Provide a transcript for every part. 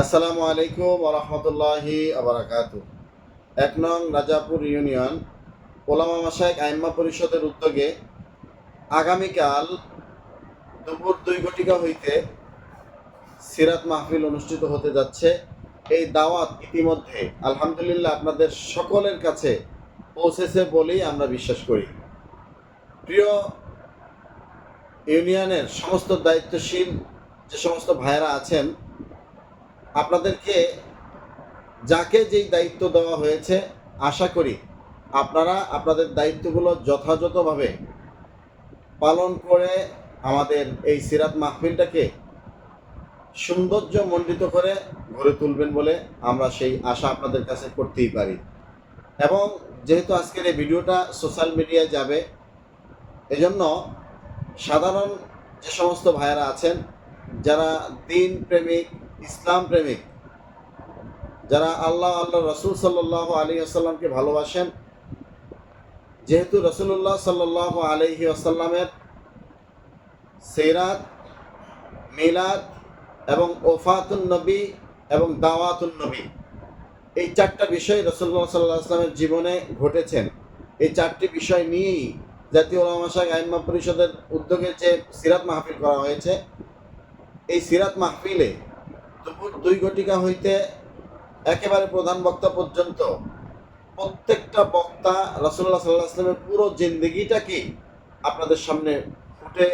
আসসালামু আলাইকুম রহমতুল্লাহি আবরাকাতু এক নং রাজাপুর ইউনিয়ন ওলামা মাসায়ক আইম্মা পরিষদের উদ্যোগে আগামীকাল দুপুর দুই ঘটিকা হইতে সিরাত মাহফিল অনুষ্ঠিত হতে যাচ্ছে। এই দাওয়াত ইতিমধ্যে আলহামদুলিল্লাহ আপনাদের সকলের কাছে পৌঁছেছে বলেই আমরা বিশ্বাস করি। প্রিয় ইউনিয়নের সমস্ত দায়িত্বশীল যে সমস্ত ভাইয়েরা আছেন আপনাদেরকে যাকে যেই দায়িত্ব দেওয়া হয়েছে, আশা করি আপনারা আপনাদের দায়িত্বগুলো যথাযথভাবে পালন করে আমাদের এই সিরাত মাহফিলটাকে সৌন্দর্য মণ্ডিত করে গড়ে তুলবেন বলে আমরা সেই আশা আপনাদের কাছে করতেই পারি। এবং যেহেতু আজকের এই ভিডিওটা সোশ্যাল মিডিয়ায় যাবে, এজন্য সাধারণ যে সমস্ত ভাইয়েরা আছেন, যারা দিন প্রেমিক ইসলাম প্রেমিক। যারা আল্লাহ আল্লাহ রসুল সাল্লাহ আলী আসাল্লামকে ভালোবাসেন, যেহেতু রসুল্লাহ সাল্লাহ আলহি আসাল্লামের সেরাত, মিলাদ এবং ওফাতুন নবী এবং দাওয়াতুন নবী, এই চারটা বিষয় রসুল্লাহ সাল্লাহ আসলামের জীবনে ঘটেছেন। এই চারটি বিষয় নিয়েই জাতীয় ওলামাশাক আইম্মা পরিষদের উদ্যোগে যে সিরাত মাহফিল করা হয়েছে, এই সিরাত মাহফিলে দুপুর দুই ঘটিকা হইতে একেবারে প্রধান বক্তা পর্যন্ত প্রত্যেকটা বক্তা রসুল্লাহ সাল্লাহ আসলামের পুরো জিন্দগিটাকে আপনাদের সামনে ফুটে,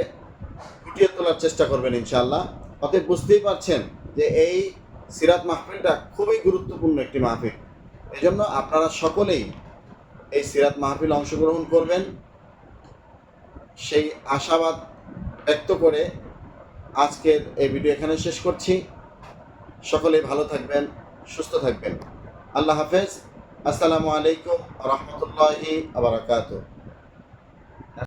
ফুটিয়ে তোলার চেষ্টা করবেন ইনশাআল্লাহ। অতএব বুঝতেই পারছেন যে এই সিরাত মাহফিলটা খুবই গুরুত্বপূর্ণ একটি মাহফিল। এই জন্য আপনারা সকলেই এই সিরাত মাহফিল অংশগ্রহণ করবেন। সেই আশাবাদ ব্যক্ত করে আজকের এই ভিডিও এখানে শেষ করছি। সকলেই ভালো থাকবেন সুস্থ থাকবেন। আল্লাহ হাফেজ। আসসালামু আলাইকুম রহমতুল্লাহি আবরাকাতুহ